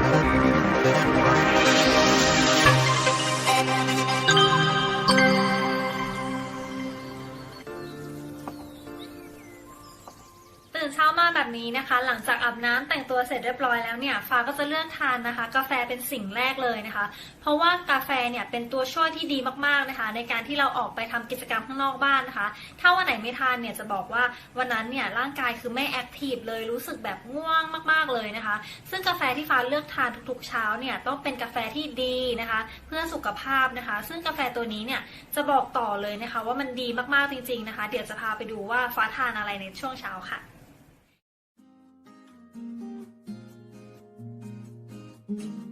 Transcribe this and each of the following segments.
Thank you. นเช้ามาแบบนี้นะคะ หลังจากอาบน้ำแต่งตัวเสร็จเรียบร้อยแล้วเนี่ยฟ้าก็จะเลือกทานนะคะ กาแฟเป็นสิ่งแรกเลยนะคะ เพราะว่ากาแฟเนี่ยเป็นตัวช่วยที่ดีมากๆนะคะ ในการที่เราออกไปทำกิจกรรมข้างนอกบ้านนะคะ ถ้าวันไหนไม่ทานเนี่ยจะบอกว่าวันนั้นเนี่ยร่างกายคือไม่แอคทีฟเลยรู้สึกแบบง่วงมากๆเลยนะคะ ซึ่งกาแฟที่ฟ้าเลือกทานทุกๆเช้าเนี่ยต้องเป็นกาแฟที่ดีนะคะ เพื่อสุขภาพนะคะ ซึ่งกาแฟตัวนี้เนี่ยจะบอกต่อเลยนะคะ ว่ามันดีมากๆจริง ๆนะคะ เดี๋ยวจะพาไปดูว่าฟ้าทานอะไรในช่วงเช้าค่ะ Mm-hmm.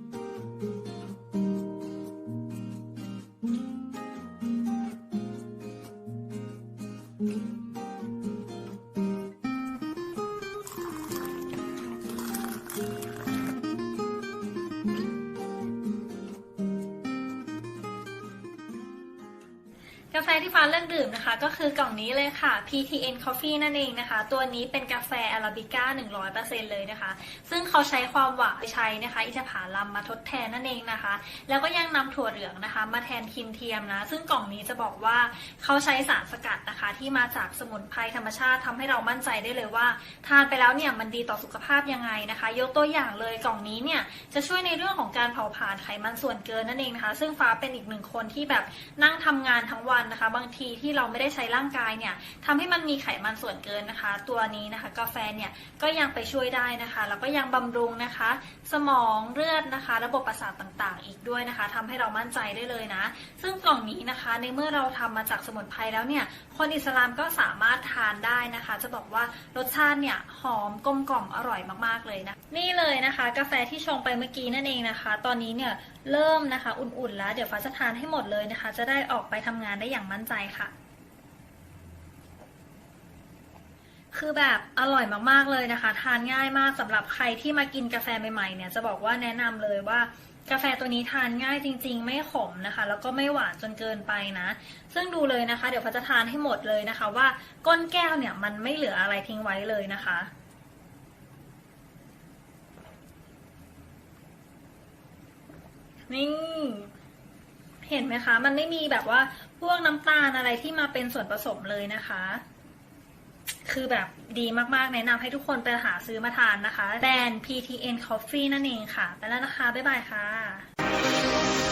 กาแฟที่ฟ้าเลือกดื่มนะคะ ก็คือกล่องนี้เลยค่ะ PTN Coffee นั่นเองนะคะ ตัวนี้เป็นกาแฟอาราบิก้า 100%เลยนะคะ ซึ่งเขาใช้ความหวานใช้นะคะอินทผลัมมาทดแทนนั่นเองนะคะ แล้วก็ยังนำถั่วเหลืองนะคะ มาแทนครีมเทียมนะ ซึ่งกล่องนี้จะบอกว่าเขาใช้สารสกัดนะคะ ที่มาจากสมุนไพรธรรมชาติทำให้เรามั่นใจได้เลยว่า ทานไปแล้วเนี่ยมันดีต่อสุขภาพยังไงนะคะ ยกตัวอย่างเลยกล่องนี้เนี่ยจะช่วยในเรื่องของการเผาผลาญไขมันส่วนเกินนั่นเองนะคะ ซึ่งฟ้าเป็นอีกหนึ่งคนที่แบบนั่งทำงานทั้งวันนะคะ บางทีที่เราไม่ได้ใช้ร่างกายเนี่ยทำให้มันมีไขมันส่วนเกินนะคะ ตัวนี้นะคะ กาแฟเนี่ยก็ยังไปช่วยได้นะคะแล้วก็ยังบำรุงนะคะ สมองเลือดนะคะ ระบบประสาทต่างๆ อีกด้วยนะคะทำให้เรามั่นใจได้เลยนะ ซึ่งกล่องนี้นะคะ ในเมื่อเราทำมาจากสมุนไพรแล้วเนี่ยคนอิสลามก็สามารถทานได้นะคะ จะบอกว่ารสชาติเนี่ยหอมกลมกล่อมอร่อยมากๆเลยนะ นี่เลยนะคะ กาแฟที่ชงไปเมื่อกี้นั่นเองนะคะ ตอนนี้เนี่ยเริ่มนะคะ อุ่นๆแล้ว เดี๋ยวฟ้าจะทานให้หมดเลยนะคะ จะได้ออกไปทำงานได้อย่างมั่นใจค่ะ คือแบบอร่อยมากๆเลยนะคะ ทานง่ายมากสำหรับใครที่มากินกาแฟใหม่ๆเนี่ยจะบอกว่าแนะนำเลยว่ากาแฟตัวนี้ทานง่ายจริง ๆ ไม่ขมนะคะ แล้วก็ไม่หวานจนเกินไปนะ ซึ่งดูเลยนะคะ เดี๋ยวฟ้าจะทานให้หมดเลยนะคะ ว่าก้นแก้วเนี่ยมันไม่เหลืออะไรทิ้งไว้เลยนะคะ นี่ เห็นไหมคะ มันไม่มีแบบว่าพวกน้ำตาลอะไรที่มาเป็นส่วนผสมเลยนะคะ คือแบบดีมากๆ แนะนำให้ทุกคนไปหาซื้อมาทานนะคะ แบรนด์ PTN Coffee นั่นเองค่ะ ไปแล้วนะคะ บ๊ายบายค่ะ